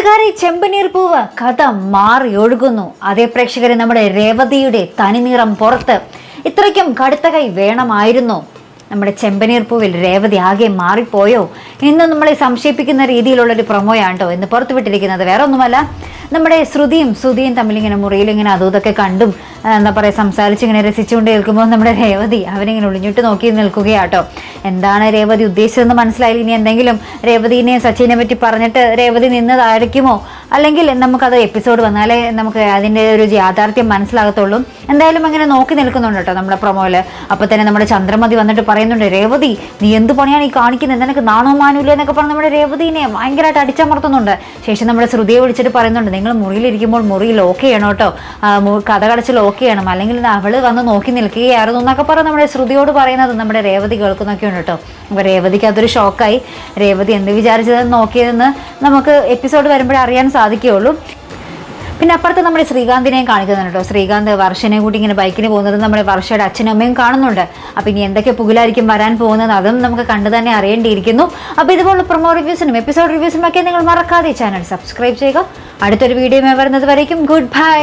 കൂട്ടുകാരെ ചെമ്പനീർ പൂവ് കഥ മാറി ഒഴുകുന്നു. അതേ പ്രേക്ഷകരെ നമ്മുടെ രേവതിയുടെ തനിനിറം പുറത്ത് ഇത്രയ്ക്കും കടുത്ത കൈ വേണമായിരുന്നു. നമ്മുടെ ചെമ്പനീർ പൂവിൽ രേവതി ആകെ മാറിപ്പോയോ? ഇന്ന് നമ്മളെ സംശയിപ്പിക്കുന്ന രീതിയിലുള്ളൊരു പ്രൊമോയാണ് എന്ന് പുറത്തുവിട്ടിരിക്കുന്നത് വേറെ ഒന്നുമല്ല നമ്മുടെ ശ്രുതിയും ശ്രുതിയും തമ്മിലിങ്ങനെ മുറിയിൽ ഇങ്ങനെ അതും ഇതൊക്കെ കണ്ടും എന്താ പറയുക സംസാരിച്ച് ഇങ്ങനെ രസിച്ചുകൊണ്ട് കേൾക്കുമ്പോൾ നമ്മുടെ രേവതി അവനിങ്ങനെ ഒളിഞ്ഞിട്ട് നോക്കി നിൽക്കുകയാട്ടോ. എന്താണ് രേവതി ഉദ്ദേശിച്ചതെന്ന് മനസ്സിലായില്ല. ഇനി എന്തെങ്കിലും രേവതിനെ സച്ചിനെ പറ്റി പറഞ്ഞിട്ട് രേവതി നിന്നതായിരിക്കുമോ അല്ലെങ്കിൽ നമുക്കത് എപ്പിസോഡ് വന്നാലേ നമുക്ക് അതിന്റെ ഒരു യാഥാർത്ഥ്യം മനസ്സിലാകത്തുള്ളൂ. എന്തായാലും അങ്ങനെ നോക്കി നിൽക്കുന്നുണ്ട് കേട്ടോ നമ്മുടെ പ്രൊമോയിൽ അപ്പോൾ തന്നെ നമ്മുടെ ചന്ദ്രമതി വന്നിട്ട് പറയുന്നുണ്ട് രേവതി നീ എന്ത് പണിയാണ് ഈ കാണിക്കുന്നത് നിനക്ക് നാണോ മാനൂല എന്നൊക്കെ പറഞ്ഞ് നമ്മുടെ രേവതിനെ ഭയങ്കരമായിട്ട് അടിച്ചമർത്തുന്നുണ്ട്. ശേഷം നമ്മുടെ ശ്രുതിയെ വിളിച്ചിട്ട് പറയുന്നുണ്ട് നിങ്ങൾ മുറിയിലിരിക്കുമ്പോൾ മുറി ലോക്ക് ചെയ്യണം കേട്ടോ. കഥ കടച്ച് ലോക്ക് ചെയ്യണം. അല്ലെങ്കിൽ അവൾ വന്ന് നോക്കി നിൽക്കുകയായിരുന്നു എന്നൊക്കെ പറഞ്ഞ് നമ്മുടെ ശ്രുതിയോട് പറയുന്നത് നമ്മുടെ രേവതി കേൾക്കുന്നൊക്കെയാണ് കേട്ടോ. അപ്പോൾ രേവതിക്ക് അതൊരു ഷോക്കായി രേവതി എന്ത് വിചാരിച്ചതെന്ന് നോക്കിയതെന്ന് നമുക്ക് എപ്പിസോഡ് വരുമ്പോഴേ അറിയാൻ സാധിക്കുകയുള്ളൂ. പിന്നെ അപ്പുറത്ത് നമ്മുടെ ശ്രീകാന്തിനെയും കാണിക്കുന്നുണ്ട് കേട്ടോ. ശ്രീകാന്ത് വർഷനെ കൂടി ഇങ്ങനെ ബൈക്കിന് പോകുന്നത് നമ്മുടെ വർഷയുടെ അച്ഛനും അമ്മയും കാണുന്നുണ്ട്. അപ്പം ഇനി എന്തൊക്കെ പുകിലായിരിക്കും വരാൻ പോകുന്നത് അതും നമുക്ക് കണ്ടു തന്നെ അറിയേണ്ടിയിരിക്കുന്നു. അപ്പോൾ ഇതുപോലുള്ള പ്രൊമോ റിവ്യൂസിനും എപ്പിസോഡ് റിവ്യൂസിനും ഒക്കെ നിങ്ങൾ മറക്കാതെ ചാനൽ സബ്സ്ക്രൈബ് ചെയ്യുക. അടുത്തൊരു വീഡിയോ വരുന്നത് വരയ്ക്കും. Good bye